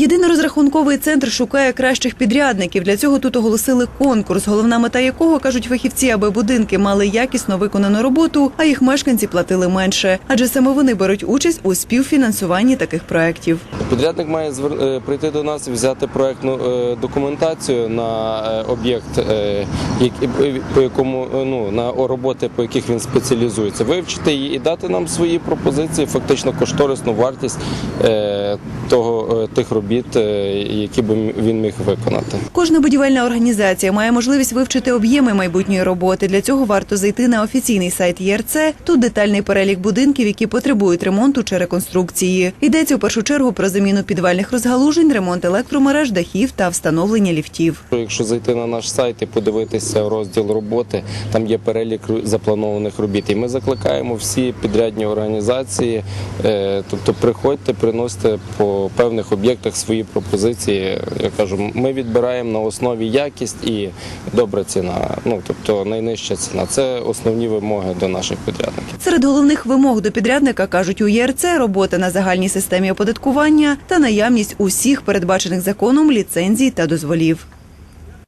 Єдинорозрахунковий центр шукає кращих підрядників. Для цього тут оголосили конкурс, головна мета якого кажуть фахівці, аби будинки мали якісно виконану роботу, а їх мешканці платили менше. Адже саме вони беруть участь у співфінансуванні таких проєктів. Підрядник має е, прийти до нас і взяти проектну е, документацію на е, об'єкт, по якому ну на роботи, по яких він спеціалізується, вивчити її і дати нам свої пропозиції, фактично кошторисну вартість того тих робіт, е, які би він міг виконати. Кожна будівельна організація має можливість вивчити об'єми майбутньої роботи. Для цього варто зайти на офіційний сайт ЄРЦ. Тут детальний перелік будинків, які потребують ремонту чи реконструкції. Йдеться у першу чергу про заміну підвальних розгалужень, ремонт електромереж, дахів та встановлення ліфтів. Якщо зайти на наш сайт і подивитися розділ роботи, там є перелік запланованих робіт. І ми закликаємо всі підрядні організації, е, тобто приходьте, приносите по певних об'єктах свої пропозиції. Я кажу, ми відбираємо на основі якість і добра ціна. Ну тобто найнижча ціна. Це основні вимоги до наших підрядників. Серед головних вимог до підрядника кажуть у ЄРЦ робота на загальній системі оподаткування та наявність усіх передбачених законом ліцензій та дозволів.